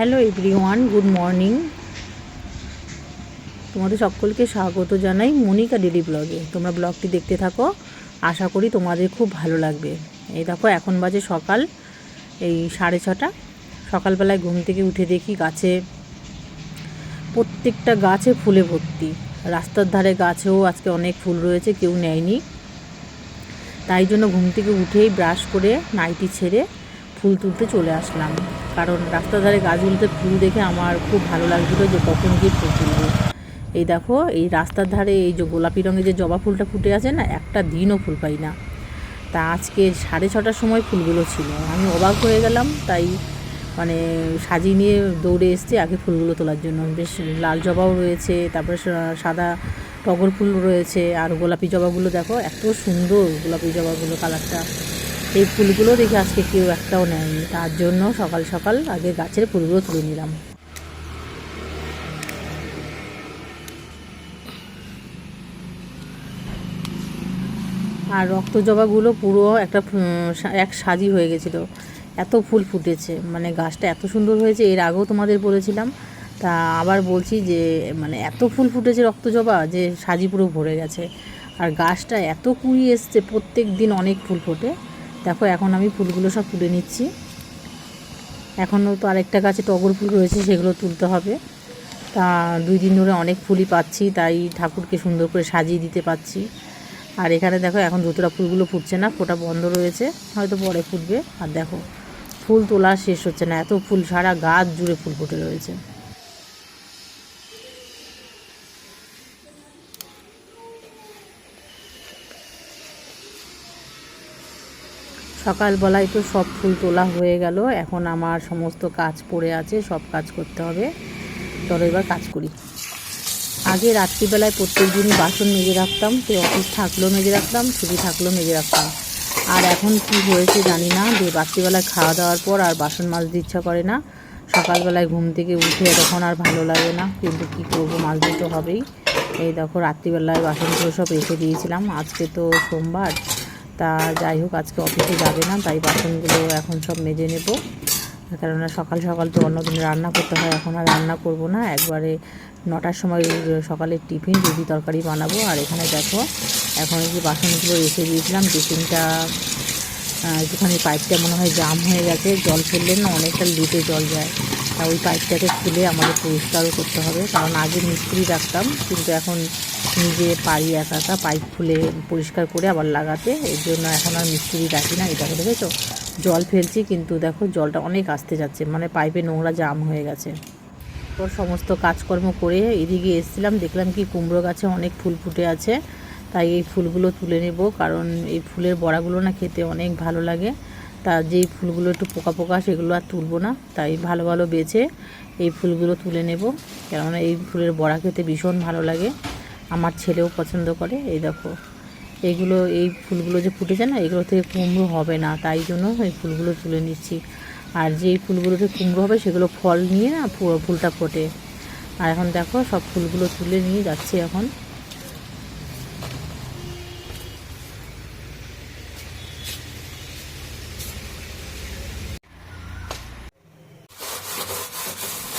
Hello everyone good morning তোমাদের সকলকে স্বাগত জানাই মনিকা ডেলি ব্লগে তোমরা ব্লগটি দেখতে থাকো। আশা করি তোমাদের খুব ভালো লাগবে। এই দেখো, এখন বাজে সকাল, এই সাড়ে ছটা। সকালবেলায় ঘুম থেকে উঠে দেখি গাছে, প্রত্যেকটা গাছে ফুলে ভর্তি। রাস্তার ধারে গাছেও আজকে অনেক ফুল রয়েছে, কেউ নেয়নি। তাই জন্য ঘুম থেকে উঠেই ব্রাশ করে নাইটি ছেড়ে ফুল তুলতে চলে আসলাম। কারণ রাস্তার ধারে গাছগুলোতে ফুল দেখে আমার খুব ভালো লাগছিল যে কখন গিয়ে ফুল তুলবো। এই দেখো, এই রাস্তার ধারে এই যে গোলাপি রঙের যে জবা ফুলটা ফুটে আছে না, একটা দিনও ফুল পাই না। তা আজকে সাড়ে ছটার সময় ফুলগুলো ছিল। আমি অবাক হয়ে গেলাম, তাই মানে সাজিয়ে নিয়ে দৌড়ে এসছি আগে ফুলগুলো তোলার জন্য। বেশ লাল জবাও রয়েছে, তারপরে সাদা টগর ফুল রয়েছে, আর গোলাপি জবাগুলো দেখো, এত সুন্দর গোলাপি জবাগুলো, কালারটা। এই ফুলগুলো দেখে আজকে কেউ একটাও নেয়নি। তার জন্য সকাল সকাল আগে গাছের ফুলগুলো তুলে নিলাম। আর রক্ত জবাগুলো পুরো একটা এক সাজি হয়ে গেছিল। এত ফুল ফুটেছে। মানে গাছটা এত সুন্দর হয়েছে। এর আগেও তোমাদের বলেছিলাম। তা আবার বলছি যে মানে এত ফুল ফুটেছে রক্ত জবা যে সাজি পুরো ভরে গেছে। আর গাছটা এত কুড়ি এসছে, প্রত্যেক দিন অনেক ফুল ফোটে। দেখো, এখন আমি ফুলগুলো সব তুলে নিচ্ছি। এখনও তো আরেকটা গাছে টগর ফুল রয়েছে, সেগুলো তুলতে হবে। তা দুই দিন ধরে অনেক ফুলই পাচ্ছি, তাই ঠাকুরকে সুন্দর করে সাজিয়ে দিতে পাচ্ছি। আর এখানে দেখো, এখন ধুতরা ফুলগুলো ফুটছে না, ফোটা বন্ধ রয়েছে, হয়তো পরে ফুটবে। আর দেখো, ফুল তোলা শেষ হচ্ছে না, এত ফুল, সারা গাছ জুড়ে ফুল ফুটে রয়েছে। সকালবেলায় তো সব ফুল তোলা হয়ে গেল। এখন আমার সমস্ত কাজ পড়ে আছে, সব কাজ করতে হবে। চলো এবার কাজ করি। আগে রাত্রিবেলায় প্রত্যেক দিনই বাসন মেজে রাখতাম সে অফিস থাকলেও মেজে রাখতাম, ছুটি থাকলেও মেজে রাখতাম। আর এখন কি হয়েছে জানি না, যে রাত্রিবেলায় খাওয়া দাওয়ার পর আর বাসন মাজতে ইচ্ছা করে না। সকালবেলায় ঘুম থেকে উঠে তখন আর ভালো লাগে না, কিন্তু কি করব, মাজতে তো হবেই। এই দেখো, রাত্রিবেলায় বাসনগুলো সব রেখে দিয়েছিলাম। আজকে তো সোমবার তা যাই হোক, আজকে অফিসে যাবে না, তাই বাসনগুলো এখন সব মেজে নেব। কেননা সকাল সকাল তো অন্যদিন রান্না করতে হয়, এখন আর রান্না করব না। একবারে নটার সময় সকালের টিফিন, রুটি তরকারি বানাবো। আর এখানে দেখো, এখন যে বাসনগুলো রেখে দিয়েছিলাম, টিফিনটা একটুখানি পাইপটা মনে হয় জাম হয়ে গেছে, জল ফেললে না অনেকটা লিটে জল যায়। তা ওই পাইপটাকে খুলে আমাদের পরিষ্কারও করতে হবে। কারণ আগে মিস্ত্রি রাখতাম, কিন্তু এখন নিজে পারি একা একা পাইপ খুলে পরিষ্কার করে আবার লাগাতে। এর জন্য এখন আর মিস্ত্রি রাখি না এটা দেখেছ? জল ফেলছি, কিন্তু দেখো জলটা অনেক আসতে যাচ্ছে মানে পাইপে নোংরা জাম হয়ে গেছে। ওর সমস্ত কাজকর্ম করে এদিকে এসেছিলাম, দেখলাম কি কুমড়ো গাছে অনেক ফুল ফুটে আছে। তাই এই ফুলগুলো তুলে নেব, কারণ এই ফুলের বড়াগুলো না খেতে অনেক ভালো লাগে। তা যেই ফুলগুলো একটু পোকা পোকা, সেগুলো আর তুলবো না, তাই ভালো ভালো বেছে এই ফুলগুলো তুলে নেব। কেননা এই ফুলের বড়া খেতে ভীষণ ভালো লাগে। আমার ছেলেও পছন্দ করে, এই দেখো। এইগুলো, এই ফুলগুলো যে ফুটেছে না, এগুলো থেকে কুমড়ো হবে না, তাই জন্য এই ফুলগুলো তুলে নিচ্ছি। আর যেই ফুলগুলোতে কুমড়ো হবে, সেগুলো ফল নিয়ে না ফুলটা ফোটে। আর এখন দেখো, সব ফুলগুলো তুলে নিয়ে যাচ্ছি এখন।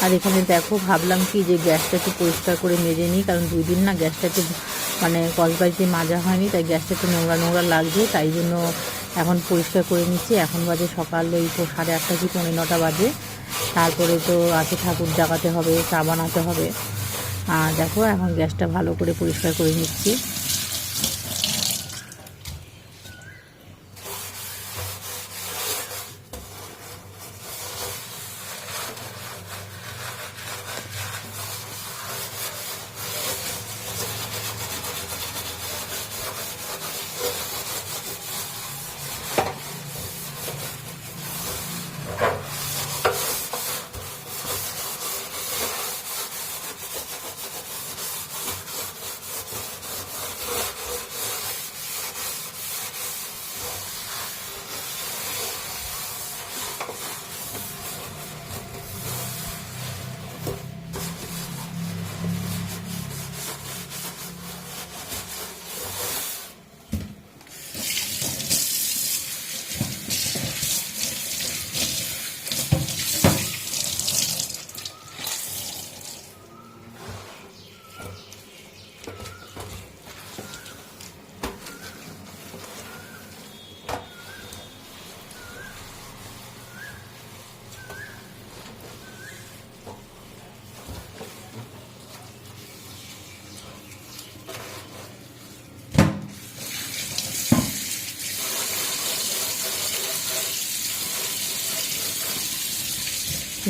আর এখানে দেখো, ভাবলাম কি যে গ্যাসটা একটু পরিষ্কার করে মেজে নিই, কারণ দুই দিন না গ্যাসটা একটু মানে কসবাইতে মাজা হয়নি, তাই গ্যাসটা একটু নোংরা নোংরা লাগছে, তাই জন্য এখন পরিষ্কার করে নিচ্ছি। এখন বাজে সকাল ওই সাড়ে আটটা কি পৌনে নটা বাজে। তারপরে তো আছে ঠাকুর জাগাতে হবে, চা বানাতে হবে। আর দেখো, এখন গ্যাসটা ভালো করে পরিষ্কার করে নিচ্ছি।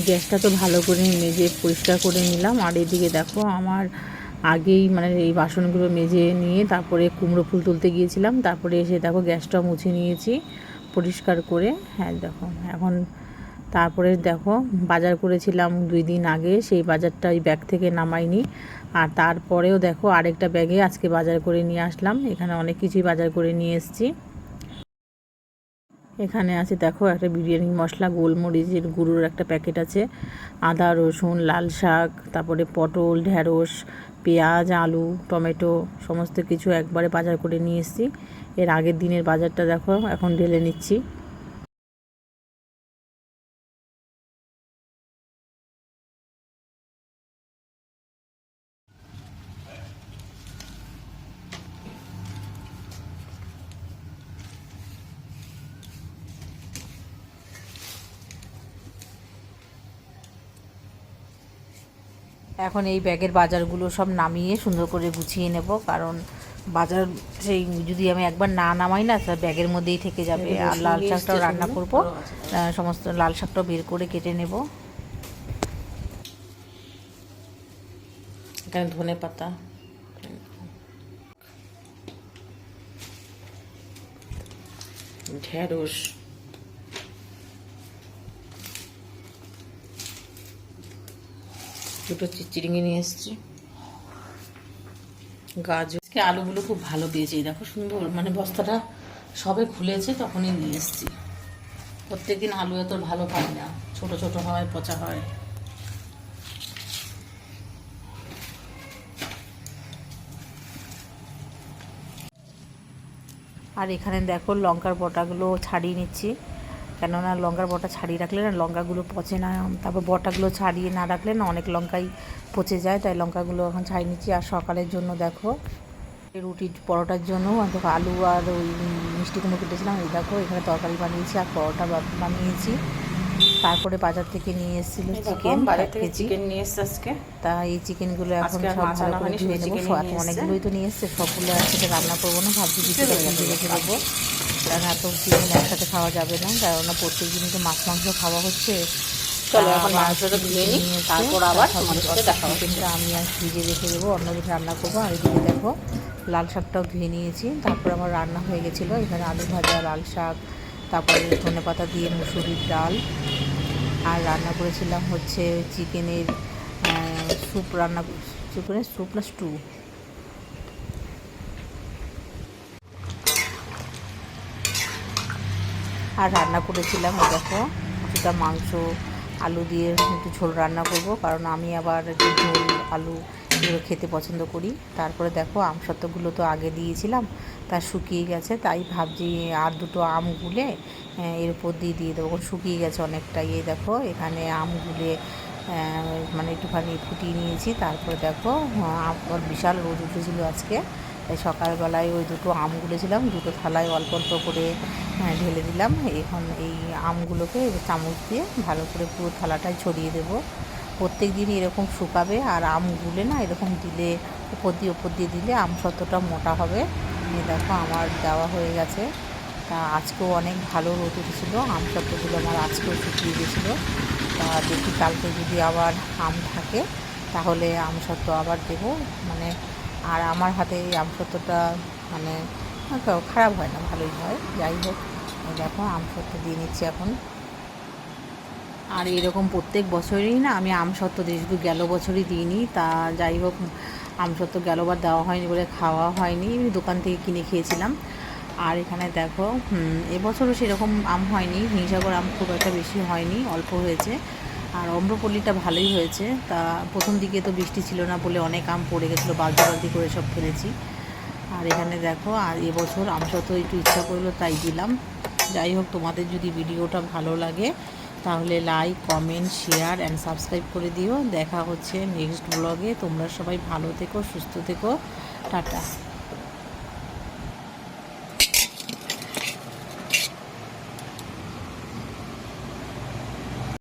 গ্যাসটা তো ভালো করে মেজে পরিষ্কার করে নিলাম। আর এদিকে দেখো আমার আগেই মানে এই বাসনগুলো মেজে নিয়ে তারপরে কুমড়ো ফুল তুলতে গিয়েছিলাম। তারপরে এসে দেখো গ্যাসটা মুছে নিয়েছি পরিষ্কার করে। হ্যাঁ দেখো এখন তারপরে দেখো বাজার করেছিলাম দুই দিন আগে, সেই বাজারটা ওই ব্যাগ থেকে নামাইনি। আর তারপরেও দেখো আরেকটা ব্যাগে আজকে বাজার করে নিয়ে আসলাম। এখানে অনেক কিছুই বাজার করে নিয়ে এসেছি। এখানে আছে, দেখো, একটা বিরিয়ানি মশলা, গোলমরিচের গুঁড়োর একটা প্যাকেট আছে। আদা, রসুন, লাল শাক, তারপরে পটল ঢ্যাঁড়স পেঁয়াজ, আলু, টমেটো, সমস্ত কিছু একবারে বাজার করে নিয়ে এসেছি। এর আগের দিনের বাজারটা দেখো, এখন ঢেলে নিচ্ছি। এখন এই ব্যাগের বাজারগুলো সব নামিয়ে সুন্দর করে গুছিয়ে নেব কারণ বাজার সেই যদি আমি একবার না নামাই না তা ব্যাগের মধ্যেই থেকে যাবে। আর লাল শাকটাও রান্না করব। সমস্ত লাল শাকটাও বের করে কেটে নেব। এখানে ধনে পাতা। ঢেঁড়স। দুটো চিচিড়িঙে নিয়ে এসেছি। গাজর। আজকে আলুগুলো খুব ভালো পেয়েছি দেখো সুন্দর মানে বস্তাটা সবে খুলেছে, তখনই নিয়ে এসেছি। প্রত্যেকদিন আলু এত ভালো পাই না, ছোট ছোট হয়, পচা হয়। আর এখানে দেখো লঙ্কার বটাগুলো ছাড়িয়ে নিচ্ছি। কেননা লঙ্কার বটা ছাড়িয়ে রাখলে না লঙ্কাগুলো পচে না তারপর বটাগুলো ছাড়িয়ে না রাখলে না অনেক লঙ্কাই পচে যায় তাই লঙ্কাগুলো এখন ছাড়িয়ে নিচ্ছি। আর সকালের জন্য দেখো রুটি পরোটার জন্য দেখো আলু আর ওই মিষ্টি কুমড়ো কেটেছিলাম এই দেখো এখানে তরকারি বানিয়েছি আর পরোটা বানিয়েছি। তারপরে বাজার থেকে নিয়ে এসেছিল চিকেন চিকেন নিয়ে এসছে আজকে। তা এই চিকেনগুলো এখন সব ভালো করে ধুয়ে নেব। অনেকগুলোই তো নিয়ে এসছে সবগুলো একসাথে রান্না করব না ভাবছি রেখে দেবো। কারণ এত চিকেন একসাথে খাওয়া যাবে না কারণ প্রত্যেক দিনই তো মাছ মাংস খাওয়া হচ্ছে চলো তা এখন মাংসটা ধুয়ে নিই, তারপর আবার সব তোমাদের সাথে দেখা হচ্ছে। চিকেনটা আমি আর ভিজে রেখে দেবো অন্য অন্যদিন রান্না করব। আর এদিকে দেখো লাল শাকটাও ধুয়ে নিয়েছি তারপর আমার রান্না হয়ে গেছিল। এখানে আলু ভাজা লাল শাক তারপরে ধনে পাতা দিয়ে মুসুরির ডাল। আর রান্না করেছিলাম হচ্ছে চিকেনের স্যুপ রান্না চিকেনের স্যুপ না স্টু আর রান্না করেছিলাম এই দেখো, কিছুটা মাংস, আলু দিয়ে একটু ঝোল রান্না করব, কারণ আমি আবার একটু ঝোল, আলু এগুলো খেতে পছন্দ করি। তারপরে দেখো, আম আমসত্ত্বগুলো তো আগে দিয়েছিলাম, তা শুকিয়ে গেছে, তাই ভাবছি আর দুটো আম গুলে এর উপর দিয়ে দিয়ে দেবো। শুকিয়ে গেছে অনেকটাই এই দেখো, এখানে আম গুলে মানে একটুখানি ফুটিয়ে নিয়েছি। তারপরে দেখো বিশাল রোদ উঠেছিল আজকে সকালবেলায় ওই দুটো আম গুলেছিলাম দুটো থালায় অল্প অল্প করে হ্যাঁ, ঢেলে দিলাম। এখন এই আমগুলোকে চামচ দিয়ে ভালো করে পুরো থালাটায় ছড়িয়ে দেবো। প্রত্যেক দিনই এরকম শুকাবে আর আম গুলে না এরকম দিলে উপর দিয়ে উপর দিয়ে দিলে আম সত্যটা মোটা হবে। দেখো আমার দেওয়া হয়ে গেছে। তা আজকেও অনেক ভালো রোদ উঠেছিলো আম সত্যগুলো আমার আজকেও শুকিয়ে গেছিল। তা দেখি কালকে যদি আবার আম থাকে তাহলে আম সত্ত্ব আবার দেবো। মানে আর আমার হাতে এই আম সত্ত্বটা মানে খারাপ হয় না, ভালোই হয়। যাই হোক দেখো আম সত্ত্ব দিয়ে নিচ্ছি এখন। আর এরকম প্রত্যেক বছরই না, আমি আমসত্ত্ব দিই শুধু গেল বছরই দিইনি। তা যাই হোক, আমসত্ত্ব গেলবার দেওয়া হয়নি বলে খাওয়া হয়নি। দোকান থেকে কিনে খেয়েছিলাম। আর এখানে দেখো এবছরও সেরকম আম হয়নি। হিংসাগর আম খুব একটা বেশি হয়নি, অল্প হয়েছে। আর অম্রপল্লীটা ভালোই হয়েছে। তা প্রথম দিকে তো বৃষ্টি ছিল না বলে অনেক আম পড়ে গেছিল বালতি বালতি করে সব ফেলেছি। আর এখানে দেখো, আর এবছর আমসত্ত্ব একটু ইচ্ছা করল তাই দিলাম। যাই হোক, তোমাদের যদি ভিডিওটা ভালো লাগে, তাহলে like comment share and subscribe করে দিও। দেখা হচ্ছে নেক্সট ব্লগে তোমরা সবাই ভালো থেকো, সুস্থ থেকো। টাটা।